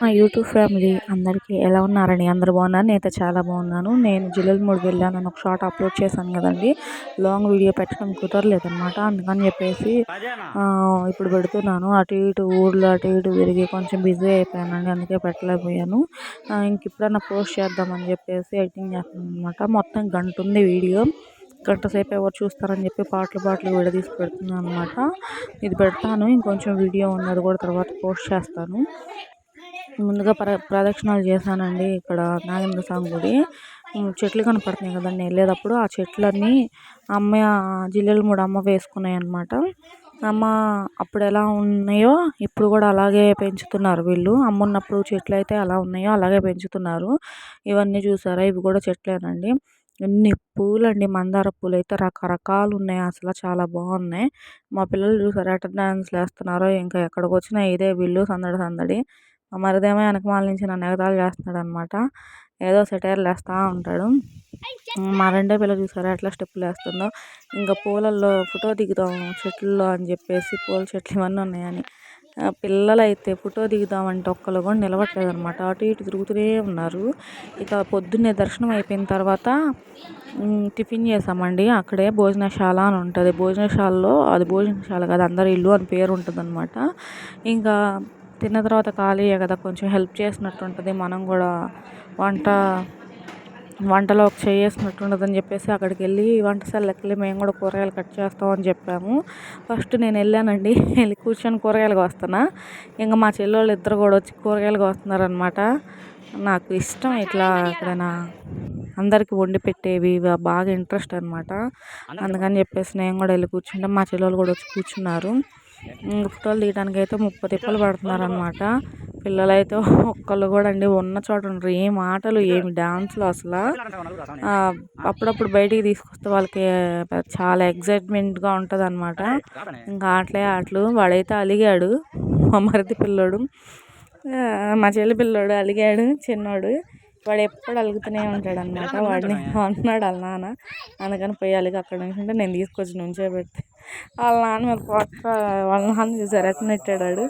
మా YouTube family అందరికీ ఎలా ఉన్నారండి? అందరు బాగున్నారు? నేనైతే చాలా బాగున్నాను. నేను జిల్లెలమూడి వెళ్ళాను. ఒక షార్ట్ అప్లోడ్ చేశాను కదండి. లాంగ్ వీడియో పెట్టడం కుదరలేదనమాట అందుకని చెప్పేసి ఇప్పుడు పెడుతున్నాను. అటు ఇటు ఊర్లో అటు ఇటు తిరిగి కొంచెం బిజీ అయిపోయానండి. అందుకే పెట్టలేకపోయాను. ఇంక ఇప్పుడన్నా పోస్ట్ చేద్దామని చెప్పేసి ఎడిటింగ్ చేస్తాను అనమాట మొత్తం గంట ఉంది వీడియో. గంట సేపు ఎవరు చూస్తారని చెప్పి పాటలు పాటలు విడదీసి పెడుతున్నాను అనమాట ఇది పెడతాను. ఇంకొంచెం వీడియో ఉన్నది కూడా తర్వాత పోస్ట్ చేస్తాను. ముందుగా ప్ర ప్రదక్షిణాలు చేశానండి ఇక్కడ నాగేంద్ర స్వామి గుడి. చెట్లు కనపడుతున్నాయి కదండి. వెళ్ళేటప్పుడు ఆ చెట్లన్నీ అమ్మ జిల్లెలు మూడు అమ్మ వేసుకున్నాయి అనమాట అమ్మ అప్పుడు ఎలా ఉన్నాయో ఇప్పుడు కూడా అలాగే పెంచుతున్నారు వీళ్ళు. అమ్మ ఉన్నప్పుడు చెట్లు అయితే ఎలా ఉన్నాయో అలాగే పెంచుతున్నారు. ఇవన్నీ చూసారా? ఇవి కూడా చెట్లేనండి. ఎన్ని పూలండి. మందార పూలు అయితే రకరకాలు ఉన్నాయి. అసలు చాలా బాగున్నాయి. మా పిల్లలు చూసారా? ఎట్ట డాన్స్లు వేస్తున్నారో? ఇంకా ఎక్కడికి వచ్చినా ఇదే వీళ్ళు సందడి సందడి మరిదేమో వెనకమాల నుంచి నన్ను ఎగతాలు చేస్తున్నాడు అనమాట ఏదో సెటైర్లు వేస్తూ ఉంటాడు. మా రెండో పిల్ల చూసారా ఎట్లా స్టెప్పులు వేస్తుందో ఇంకా పూలల్లో ఫోటో దిగుదాం చెట్లలో అని చెప్పేసి పూల చెట్లు ఇవన్నీ ఉన్నాయని. పిల్లలు అయితే ఫోటో దిగుదామంటే ఒక్కరు కూడా నిలబట్టలేదు అనమాట అటు ఇటు తిరుగుతూనే ఉన్నారు. ఇక పొద్దున్నే దర్శనం అయిపోయిన తర్వాత టిఫిన్ చేసామండి. అక్కడే భోజనశాల అని ఉంటుంది. భోజనశాలలో అది భోజనశాల కదా అందరి ఇల్లు అని పేరు ఉంటుంది అనమాట ఇంకా తిన్న తర్వాత ఖాళీయే కదా కొంచెం హెల్ప్ చేసినట్టు ఉంటుంది మనం కూడా వంట వంటలో ఒక చేసినట్టు ఉండదని చెప్పేసి అక్కడికి వెళ్ళి వంటశాలకి వెళ్ళి మేము కూడా కూరగాయలు కట్ చేస్తామని చెప్పాము. ఫస్ట్ నేను వెళ్ళానండి వెళ్ళి కూర్చొని కూరగాయలు కోస్తున్నా ఇంకా మా చెల్లెళ్ళు ఇద్దరు కూడా వచ్చి కూరగాయలు కోస్తున్నారనమాట నాకు ఇష్టం ఇట్లా ఎక్కడైనా అందరికి వండి పెట్టేవి బాగా ఇంట్రెస్ట్ అనమాట అందుకని చెప్పేసి నేను కూడా వెళ్ళి కూర్చుంటే మా చెల్లెలు కూడా వచ్చి కూర్చున్నారు. ఫోటోలు తీయడానికి అయితే ముప్పై తిప్పలు పడుతున్నారు అనమాట ఒక్కళ్ళు కూడా అండి ఉన్న చోట ఉండరు. ఏం ఆటలు ఏమి డాన్స్లు అసలు. అప్పుడప్పుడు బయటికి తీసుకొస్తే వాళ్ళకి చాలా ఎగ్జైట్మెంట్గా ఉంటుంది అనమాట ఇంకా ఆటలే ఆటలు. వాడైతే అలిగాడు. మా మరిది పిల్లోడు. మా చెల్లి పిల్లోడు అలిగాడు చిన్నోడు. వాడు ఎప్పుడు అలుగుతూనే ఉంటాడు అనమాట వాడిని అన్నాడు వాళ్ళ నాన్న. అందుకని పోయి అలిగి అక్కడ నుంచి నేను తీసుకొచ్చి నుంచే పెడితే వాళ్ళ నాన్న మీద కొత్త వాళ్ళ నాన్న చూసారు ఎట్లా నెట్టాడు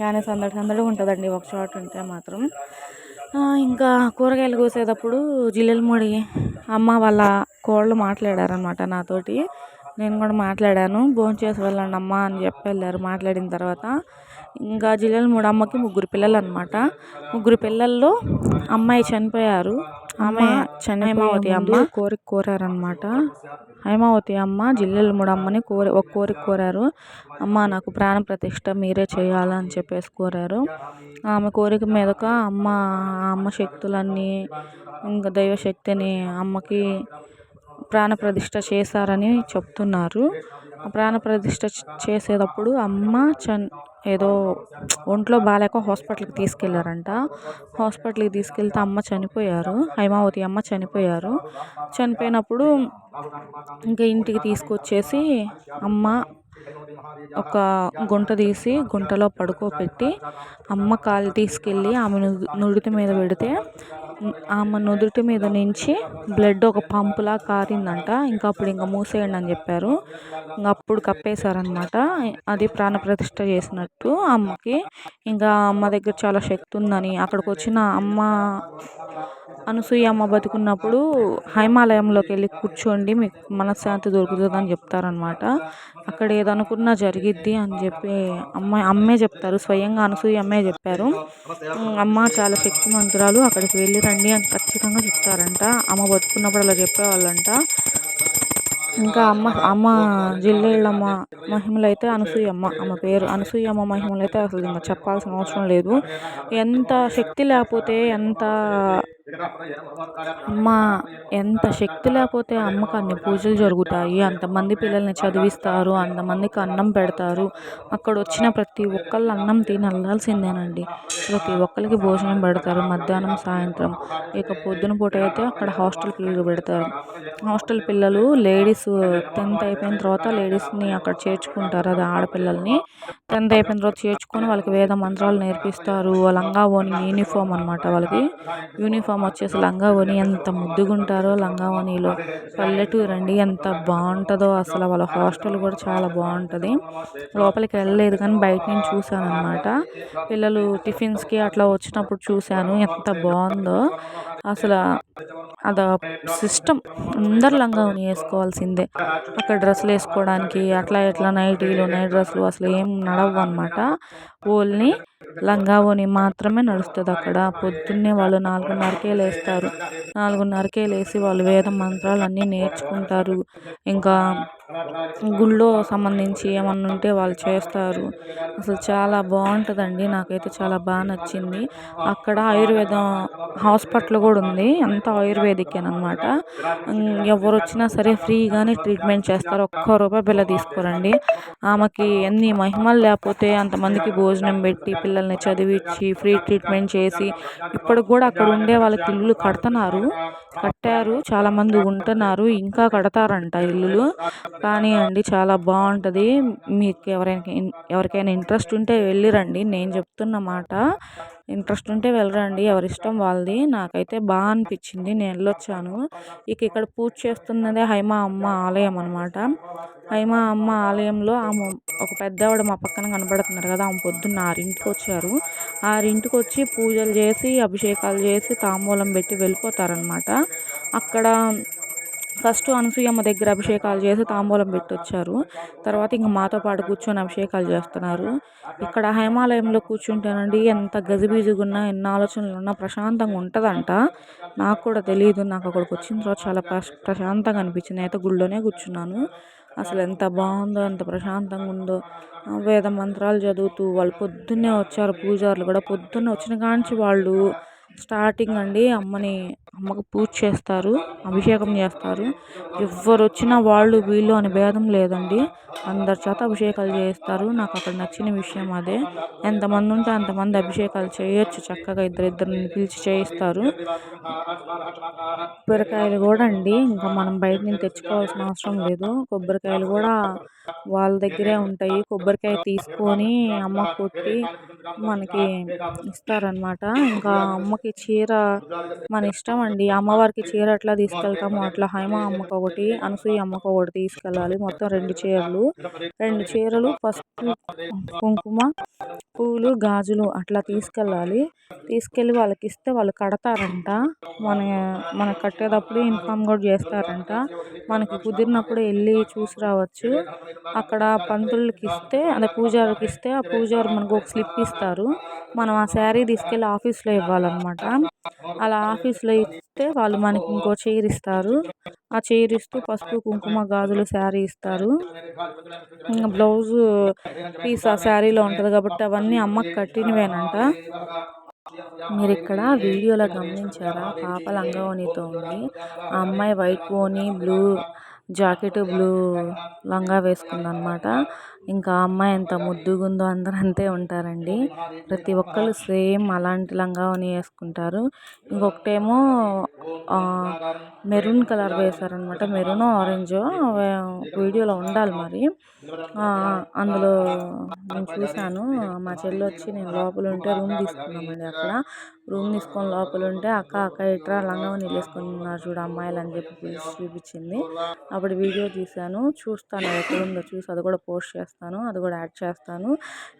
కానీ సందడి సందడిగా ఉంటుందండి ఒక చోట ఉంటే మాత్రం. ఇంకా కూరగాయలు కోసేటప్పుడు ముడి అమ్మ వాళ్ళ కోళ్ళు మాట్లాడారనమాట నాతోటి. నేను కూడా మాట్లాడాను భోంచేసి వెళ్ళండి అమ్మ అని చెప్పి వెళ్ళారు. మాట్లాడిన తర్వాత ఇంకా మూడు అమ్మకి ముగ్గురు పిల్లలు అనమాట ముగ్గురు పిల్లల్లో అమ్మాయి చనిపోయారు. ఆమె హైమావతి అమ్మ కోరిక కోరారనమాట హైమావతి అమ్మ మూడు అమ్మని కోరి ఒక కోరిక కోరారు. అమ్మ నాకు ప్రాణ ప్రతిష్ట మీరే చేయాలని చెప్పేసి కోరారు. ఆమె కోరిక మీదక అమ్మ అమ్మ శక్తులన్నీ ఇంకా దైవశక్తిని అమ్మకి ప్రాణ ప్రతిష్ట చేశారని చెప్తున్నారు. ప్రాణ ప్రతిష్ట చేసేటప్పుడు అమ్మ చన్ ఏదో ఒంట్లో బాగాలేక హాస్పిటల్కి తీసుకెళ్ళారంట హాస్పిటల్కి తీసుకెళ్తే అమ్మ చనిపోయారు. హైమావతి అమ్మ చనిపోయారు. చనిపోయినప్పుడు ఇంకా ఇంటికి తీసుకొచ్చేసి అమ్మ ఒక గుంట తీసి గుంటలో పడుకోబెట్టి అమ్మ కాలు తీసుకెళ్ళి ఆమె నుదుటి మీద పెడితే ఆమె నుదుటి మీద నుంచి బ్లడ్ ఒక పంపులా కారిందంట. ఇంకా అప్పుడు ఇంకా మూసేయండి అని చెప్పారు. ఇంకా అప్పుడు కప్పేశారనమాట అది ప్రాణప్రతిష్ఠ చేసినట్టు అమ్మకి. ఇంకా అమ్మ దగ్గర చాలా శక్తి ఉందని అక్కడికి వచ్చిన అమ్మ అనసూయమ్మ బతుకున్నప్పుడు హైమాలయంలోకి వెళ్ళి కూర్చోండి మీకు మనశ్శాంతి దొరుకుతుందని చెప్తారనమాట అక్కడ ఏదనుకున్నా జరిగిద్ది అని చెప్పి అమ్మాయి అమ్మే చెప్తారు. స్వయంగా అనసూయ అమ్మే చెప్పారు. అమ్మ చాలా శక్తిమంతురాలు. అక్కడికి వెళ్ళి రండి అని ఖచ్చితంగా చెప్తారంట. అమ్మ బతుకున్నప్పుడు అలా చెప్పేవాళ్ళంట. ఇంకా అమ్మ అమ్మ జిల్లేళ్ళమ్మ మహిమలు అయితే అనసూయమ్మ అమ్మ పేరు. అనసూయమ్మ మహిమలు అయితే అసలు ఇంకా చెప్పాల్సిన అవసరం లేదు. ఎంత శక్తి లేకపోతే ఎంత అమ్మ ఎంత శక్తి లేకపోతే అమ్మకు అన్ని పూజలు జరుగుతాయి. అంతమంది పిల్లల్ని చదివిస్తారు అంతమందికి అన్నం పెడతారు. అక్కడ వచ్చిన ప్రతి ఒక్కళ్ళు అన్నం తిని వెళ్ళాల్సిందేనండి ప్రతి ఒక్కరికి భోజనం పెడతారు. మధ్యాహ్నం సాయంత్రం. ఇక పొద్దున పూట అయితే అక్కడ హాస్టల్ పిల్లలు పెడతారు. హాస్టల్ పిల్లలు లేడీస్ టెన్త్ అయిపోయిన తర్వాత లేడీస్ని అక్కడ చేర్చుకుంటారు. అది ఆడపిల్లల్ని టెన్త్ అయిపోయిన తర్వాత చేర్చుకొని వాళ్ళకి వేద మంత్రాలు నేర్పిస్తారు. లంగా ఓని యూనిఫామ్ అనమాట వాళ్ళకి. యూనిఫామ్ యూనిఫామ్ వచ్చేసి లంగా ఎంత ముద్దుగుంటారో లంగా పల్లెటూరు అండి ఎంత బాగుంటుందో అసలు వాళ్ళ హాస్టల్ కూడా చాలా బాగుంటుంది. లోపలికి వెళ్ళలేదు కానీ బయట నుంచి చూశాను అనమాట పిల్లలు టిఫిన్స్కి అట్లా వచ్చినప్పుడు చూశాను ఎంత బాగుందో. అసలు అద సిస్టమ్ అందరు లంగా వేసుకోవాల్సిందే. అక్కడ డ్రెస్సులు వేసుకోవడానికి అట్లా ఇట్లా నైటీలు నైట్ డ్రెస్సులు అసలు ఏం నడవు అనమాట ఓల్ని లంగా మాత్రమే నడుస్తుంది అక్కడ. పొద్దున్నే వాళ్ళు నాలుగున్నరకే లేస్తారు. నాలుగున్నరకే లేచి వాళ్ళు వేద మంత్రాలు అన్నీ నేర్చుకుంటారు. ఇంకా గుళ్ళో సంబంధించి ఏమన్నా ఉంటే వాళ్ళు చేస్తారు. అసలు చాలా బాగుంటుందండి. నాకైతే చాలా బాగా నచ్చింది. అక్కడ ఆయుర్వేదం హాస్పిటల్ కూడా ఉంది. అంతా ఆయుర్వేదిక్ అనమాట ఎవరు వచ్చినా సరే ఫ్రీగానే ట్రీట్మెంట్ చేస్తారు. ఒక్క రూపాయి బిల్ల తీసుకోరండి. ఆమెకి ఎన్ని మహిమలు లేకపోతే అంతమందికి భోజనం పెట్టి పిల్లల్ని చదివించి ఫ్రీ ట్రీట్మెంట్ చేసి ఇప్పటికి కూడా అక్కడ ఉండే వాళ్ళకి ఇల్లు కడుతున్నారు. కట్టారు. చాలామంది ఉంటున్నారు. ఇంకా కడతారంట ఇల్లులు. కానీ అండి చాలా బాగుంటుంది మీకు ఎవరైనా ఎవరికైనా ఇంట్రెస్ట్ ఉంటే వెళ్ళిరండి. నేను చెప్తున్న మాట ఇంట్రెస్ట్ ఉంటే వెళ్ళరండి. ఎవరి ఇష్టం వాళ్ళది. నాకైతే బాగా అనిపించింది. నేను వెళ్ళొచ్చాను. ఇక ఇక్కడ పూజ చేస్తున్నదే హైమా అమ్మ ఆలయం అనమాట హైమా అమ్మ ఆలయంలో ఆమె ఒక పెద్దవాడు మా పక్కన కనబడుతున్నారు కదా ఆమె పొద్దున్న ఆరింటికి వచ్చారు ఆరింటికి వచ్చి పూజలు చేసి అభిషేకాలు చేసి తాంబూలం పెట్టి వెళ్ళిపోతారనమాట అక్కడ ఫస్ట్ అనసూయమ్మ దగ్గర అభిషేకాలు చేసి తాంబూలం పెట్టొచ్చారు. తర్వాత ఇంక మాతో పాటు కూర్చొని అభిషేకాలు చేస్తున్నారు. ఇక్కడ హేమాలయంలో కూర్చుంటేనండి ఎంత గజిబిజిగా ఉన్నా ఎన్ని ఆలోచనలు ఉన్నా ప్రశాంతంగా ఉంటుందంట. నాకు కూడా తెలియదు నాకు అక్కడికి వచ్చిన తర్వాత చాలా ప్రశాంతంగా అనిపించింది. అయితే గుళ్ళోనే కూర్చున్నాను. అసలు ఎంత బాగుందో ఎంత ప్రశాంతంగా ఉందో. వేద మంత్రాలు చదువుతూ వాళ్ళు పొద్దున్నే వచ్చారు. పూజారులు కూడా పొద్దున్నే వచ్చిన కాంచి వాళ్ళు స్టార్టింగ్ అండి అమ్మని అమ్మకు పూజ చేస్తారు అభిషేకం చేస్తారు. ఎవరు వచ్చినా వాళ్ళు వీళ్ళు అని భేదం లేదండి. అందరి చేత అభిషేకాలు చేస్తారు నాకు అక్కడ నచ్చిన విషయం అదే. ఎంతమంది ఉంటే అంతమంది అభిషేకాలు చేయొచ్చు. చక్కగా ఇద్దరిద్దరిని పిలిచి చేయిస్తారు. కొబ్బరికాయలు కూడా అండి. ఇంకా మనం బయట నుంచి తెచ్చుకోవాల్సిన అవసరం లేదు. కొబ్బరికాయలు కూడా వాళ్ళ దగ్గరే ఉంటాయి. కొబ్బరికాయ తీసుకొని అమ్మ కొట్టి మనకి ఇస్తారనమాట ఇంకా అమ్మకి చీర మన ఇష్టం అండి. అమ్మవారికి చీర ఎట్లా తీసుకెళ్తామో అట్లా హైమ అమ్మకు ఒకటి అనసూయ అమ్మకు ఒకటి తీసుకెళ్ళాలి. మొత్తం రెండు చీరలు. రెండు చీరలు పసుపు కుంకుమ పూలు గాజులు అట్లా తీసుకెళ్ళాలి. తీసుకెళ్ళి వాళ్ళకి ఇస్తే వాళ్ళు కడతారంట. మన మనకు కట్టేటప్పుడు ఇన్ఫామ్ కూడా చేస్తారంట. మనకి కుదిరినప్పుడు వెళ్ళి చూసి రావచ్చు. అక్కడ పంతులకి ఇస్తే అదే పూజారికి ఇస్తే ఆ పూజారు మనకు ఒక స్లిప్ ఇస్తారు. మనం ఆ శారీ తీసుకెళ్ళి ఆఫీస్లో ఇవ్వాలన్నమాట. అలా ఆఫీస్లో ఇస్తే వాళ్ళు మనకి ఇంకో చీర ఇస్తారు. ఆ చీర ఇస్తూ పసుపు కుంకుమ గాజులు శారీ ఇస్తారు. ఇంకా బ్లౌజు పీస్ ఆ శారీలో ఉంటుంది కాబట్టి అవన్నీ అమ్మకి కట్టినవేనంట. మీరు ఇక్కడ వీడియోలో గమనించారా? పాప లంగావోణితో ఉంది. ఆ అమ్మాయి వైట్ ఓని బ్లూ జాకెట్ బ్లూ లంగా వేసుకుందనమాట ఇంకా అమ్మాయి ఎంత ముద్దుగా ఉందో అందరూ అంతే ఉంటారండి. ప్రతి ఒక్కరు సేమ్ అలాంటి లంగావోని వేసుకుంటారు. ఇంకొకటేమో మెరూన్ కలర్ వేశారనమాట మెరూన్ ఆరెంజ్ వీడియోలో ఉండాలి మరి. అందులో నేను చూశాను. మా చెల్లి వచ్చి నేను లోపల ఉంటే రూమ్ తీసుకున్నామండి అక్కడ. రూమ్ తీసుకొని లోపల ఉంటే అక్క అక్క ఇట్రా లంగావోని వేసుకున్నారు చూడు అమ్మాయిలు అని చెప్పి పిలిచి చూపించింది. అప్పుడు వీడియో తీశాను. చూస్తాను ఎక్కడుందో చూసి అది కూడా పోస్ట్ చేస్తాను అది కూడా యాడ్ చేస్తాను.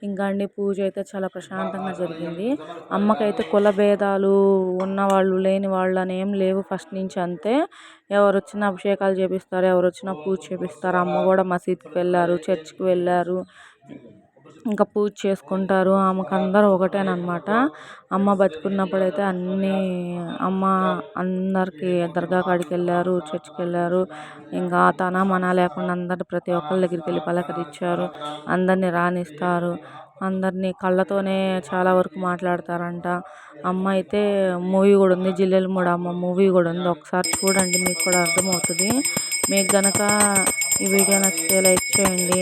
ఇంకా అండి పూజ అయితే చాలా ప్రశాంతంగా జరిగింది. అమ్మకైతే కుల భేదాలు ఉన్నవాళ్ళు లేని వాళ్ళు అని ఏం లేవు ఫస్ట్ నుంచి అంతే. ఎవరు వచ్చినా అభిషేకాలు చేపిస్తారు ఎవరు వచ్చినా పూజ చేపిస్తారు. అమ్మ కూడా మసీద్కి వెళ్ళారు చర్చ్కి వెళ్ళారు. ఇంకా పూజ చేసుకుంటారు. ఆమెకు అందరూ ఒకటేనమాట అమ్మ బతుకున్నప్పుడైతే అన్నీ అమ్మ అందరికీ దర్గా కాడికి వెళ్ళారు చర్చికి వెళ్ళారు ఇంకా తన మన లేకుండా అందరు ప్రతి ఒక్కరి దగ్గరికి వెళ్ళి పలకరించారు అందరినీ రానిస్తారు అందరినీ కళ్ళతోనే చాలా వరకు మాట్లాడతారంట. అమ్మ అయితే మూవీ కూడా ఉంది. జిల్లెల మూడు అమ్మ మూవీ కూడా ఉంది. ఒకసారి చూడండి మీకు కూడా అర్థమవుతుంది. మీకు కనుక ఈ వీడియో నచ్చితే లైక్ చేయండి.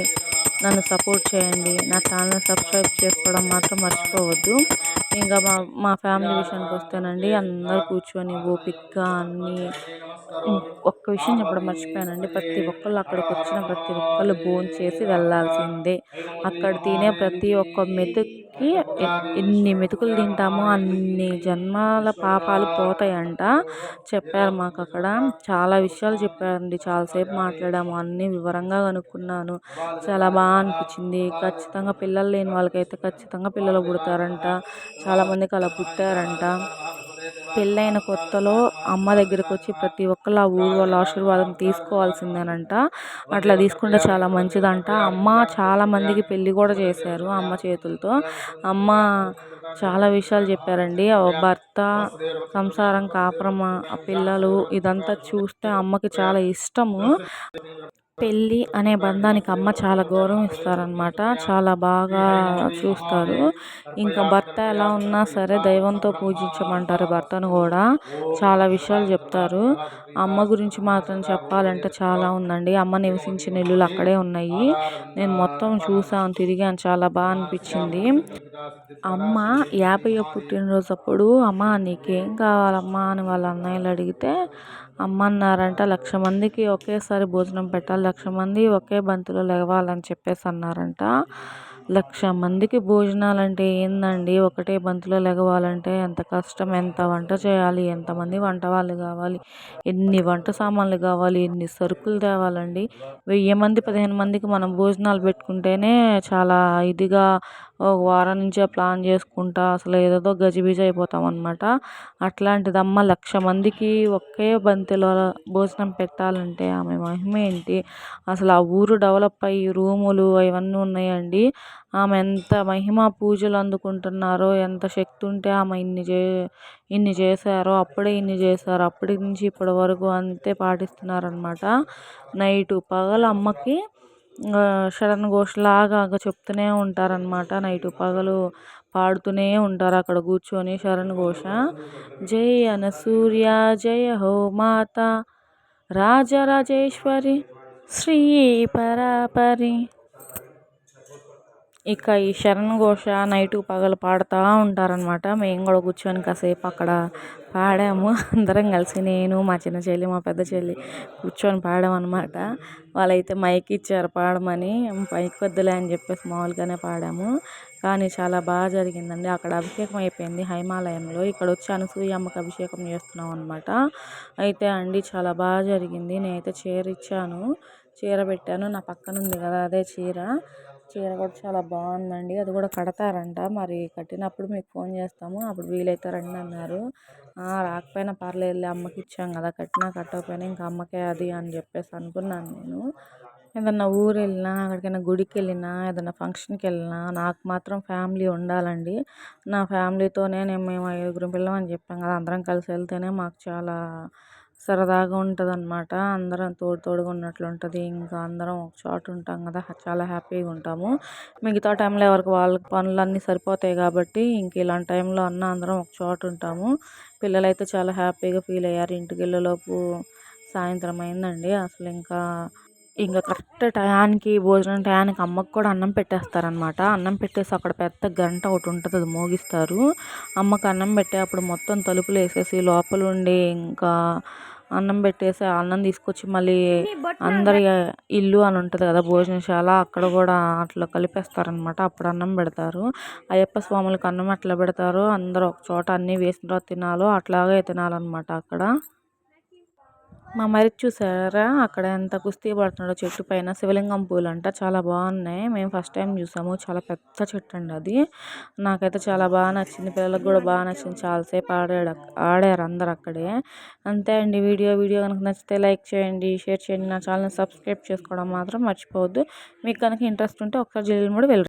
నన్ను సపోర్ట్ చేయండి నా ఛానల్ సబ్స్క్రైబ్ చేసుకోవడం మాత్రం మర్చిపోవద్దు. ఇంకా మా మా ఫ్యామిలీ విషయానికి వస్తేనండి అందరు కూర్చొని ఓపిక్గా అన్నీ ఒక్క విషయం చెప్పడం మర్చిపోయానండి. ప్రతి ఒక్కళ్ళు అక్కడికి వచ్చిన ప్రతి ఒక్కళ్ళు భోజనం చేసి వెళ్ళాల్సిందే. అక్కడ తినే ప్రతి ఒక్క మెతుక్కి ఎన్ని మెతుకులు తింటామో అన్ని జన్మాల పాపాలు పోతాయంట. చెప్పారు మాకు అక్కడ. చాలా విషయాలు చెప్పారండి. చాలాసేపు మాట్లాడాము. అన్నీ వివరంగా కనుక్కున్నాను. చాలా బాగా అనిపించింది. ఖచ్చితంగా పిల్లలు లేని వాళ్ళకైతే ఖచ్చితంగా పిల్లలు పుడతారంట. చాలామందికి అలా పుట్టారంట. పెళ్ళైన కొత్తలో అమ్మ దగ్గరికి వచ్చి ప్రతి ఒక్కళ్ళు ఆ ఊరు వాళ్ళ ఆశీర్వాదం తీసుకోవాల్సిందేనంట. అట్లా తీసుకుంటే చాలా మంచిదంట. అమ్మ చాలా మందికి పెళ్ళి కూడా చేశారు అమ్మ చేతులతో. అమ్మ చాలా విషయాలు చెప్పారండి. భర్త సంసారం కాపురం పిల్లలు ఇదంతా చూస్తే అమ్మకి చాలా ఇష్టము. పెళ్ళి అనే బంధానికి అమ్మ చాలా గౌరవం ఇస్తారనమాట చాలా బాగా చూస్తారు. ఇంకా భర్త ఎలా ఉన్నా సరే దైవంతో పూజించమంటారు భర్తను కూడా. చాలా విషయాలు చెప్తారు. అమ్మ గురించి మాత్రం చెప్పాలంటే చాలా ఉందండి. అమ్మ నివసించిన ఇల్లులు అక్కడే ఉన్నాయి. నేను మొత్తం చూసాను తిరిగాను. చాలా బాగా అనిపించింది. అమ్మ యాభై పుట్టినరోజు అప్పుడు అమ్మ నీకేం కావాలమ్మా? అని వాళ్ళ అన్నయ్యలు అడిగితే అమ్మన్నారంట లక్ష మందికి ఒకేసారి భోజనం పెట్టాలి లక్ష మంది ఒకే బంతిలో లేవాలని చెప్పేసి అన్నారంట. లక్ష మందికి భోజనాలు అంటే ఏందండి? ఒకటే బంతిలో లెగవాలంటే ఎంత కష్టం ఎంత వంట చేయాలి ఎంతమంది వంట వాళ్ళు కావాలి ఎన్ని వంట సామాన్లు కావాలి ఎన్ని సరుకులు తేవాలండి? వెయ్యి మంది పదిహేను మందికి మనం భోజనాలు పెట్టుకుంటేనే చాలా ఇదిగా ఒక వారం నుంచే ప్లాన్ చేసుకుంటా అసలు ఏదేదో గజిబిజి అయిపోతాం అనమాట అట్లాంటిది అమ్మ లక్ష మందికి ఒకే బంతిలో భోజనం పెట్టాలంటే ఆమె మహిమ ఏంటి? అసలు ఆ ఊరు డెవలప్ అయ్యి రూములు అవన్నీ ఉన్నాయండి. ఆమె ఎంత మహిమ పూజలు అందుకుంటున్నారో ఎంత శక్తి ఉంటే ఆమె ఇన్ని చే ఇన్ని చేశారో అప్పుడే ఇన్ని చేశారు అప్పటి నుంచి ఇప్పటి వరకు అంతే పాటిస్తున్నారనమాట నైటు పగలు అమ్మకి శరణ్ ఘోషలాగా చెప్తూనే ఉంటారనమాట నైటు పగలు పాడుతూనే ఉంటారు అక్కడ కూర్చొని శరణ్ ఘోష. జై అనసూర్య జయ హో మాత. రాజరాజేశ్వరి శ్రీ పరాపరి. ఇక ఈ శరణ్ ఘోష నైటు పగలు పాడుతూ ఉంటారనమాట మేము కూడా కూర్చొని కాసేపు అక్కడ పాడాము. అందరం కలిసి నేను మా చిన్న చెల్లి మా పెద్ద చెల్లి కూర్చొని పాడామన్నమాట. వాళ్ళైతే మైక్ ఇచ్చారు పాడమని. మైక్ వద్దులే అని చెప్పేసి మామూలుగానే పాడాము. కానీ చాలా బాగా జరిగిందండి. అక్కడ అభిషేకం అయిపోయింది హైమాలయంలో. ఇక్కడ వచ్చి అనసూయమ్మకి అభిషేకం చేస్తున్నాం అనమాట అయితే అండి చాలా బాగా జరిగింది. నేనైతే చీర ఇచ్చాను. చీర పెట్టాను. నా పక్కన ఉంది కదా అదే చీర. చీర కూడా చాలా బాగుందండి. అది కూడా కడతారంట. మరి కట్టినప్పుడు మీకు ఫోన్ చేస్తాము. అప్పుడు వీలైతే రండి అన్నారు. రాకపోయినా పర్లేదులే అమ్మకి ఇచ్చాం కదా. కట్టినా కట్టకపోయినా ఇంకా అమ్మకే అది అని చెప్పేసి అనుకున్నాను నేను. ఏదన్నా ఊరు వెళ్ళినా ఎక్కడికైనా గుడికి వెళ్ళినా ఏదైనా ఫంక్షన్కి వెళ్ళినా నాకు మాత్రం ఫ్యామిలీ ఉండాలండి. నా ఫ్యామిలీతోనే నేను మేము ఐదుగురం పిల్లమని చెప్పాం కదా అందరం కలిసి వెళ్తేనే మాకు చాలా సరదాగా ఉంటుంది అనమాట అందరం తోడు తోడుగా ఉన్నట్లు ఉంటుంది ఇంకా అందరం ఒక చోట ఉంటాం కదా చాలా హ్యాపీగా ఉంటాము. మిగతా టైంలో ఎవరికి వాళ్ళకి పనులన్నీ సరిపోతాయి కాబట్టి ఇంక ఇలాంటి టైంలో అన్న అందరం ఒక చోట ఉంటాము. పిల్లలు అయితే చాలా హ్యాపీగా ఫీల్ అయ్యారు. ఇంటికి వెళ్ళేలోపు సాయంత్రం అయిందండి. అసలు ఇంకా ఇంకా కరెక్ట్ టయానికి భోజనం టయానికి అమ్మకు కూడా అన్నం పెట్టేస్తారనమాట అన్నం పెట్టేసి అక్కడ పెద్ద గంట ఒకటి ఉంటుంది అది మోగిస్తారు. అమ్మకు అన్నం పెట్టే అప్పుడు మొత్తం తలుపులు వేసేసి లోపల ఉండి ఇంకా అన్నం పెట్టేసి అన్నం తీసుకొచ్చి మళ్ళీ అందరి ఇల్లు అని ఉంటుంది కదా భోజనశాల అక్కడ కూడా అట్లా కలిపేస్తారనమాట అప్పుడు అన్నం పెడతారు. అయ్యప్ప స్వాములకు అన్నం ఎట్లా పెడతారో అందరూ ఒక చోట అన్నీ వేసిన తర్వాత తినాలో అట్లాగే తినాలన్నమాట అక్కడ. మా మరి చూసారా? అక్కడ ఎంత కుస్తీ పడుతున్నాడో చెట్టు పైన. శివలింగం పూలు అంట చాలా బాగున్నాయి. మేము ఫస్ట్ టైం చూసాము. చాలా పెద్ద చెట్టు అండి అది. నాకైతే చాలా బాగా నచ్చింది. పిల్లలకు కూడా బాగా నచ్చింది. చాలాసేపు ఆడాడు ఆడారు అందరు అక్కడే. అంతే అండి. వీడియో వీడియో కనుక నచ్చితే లైక్ చేయండి షేర్ చేయండి. నా ఛానల్ సబ్స్క్రైబ్ చేసుకోవడం మాత్రం మర్చిపోవద్దు. మీకు కనుక ఇంట్రెస్ట్ ఉంటే ఒకసారి జిల్లు కూడా వెళ్ళరు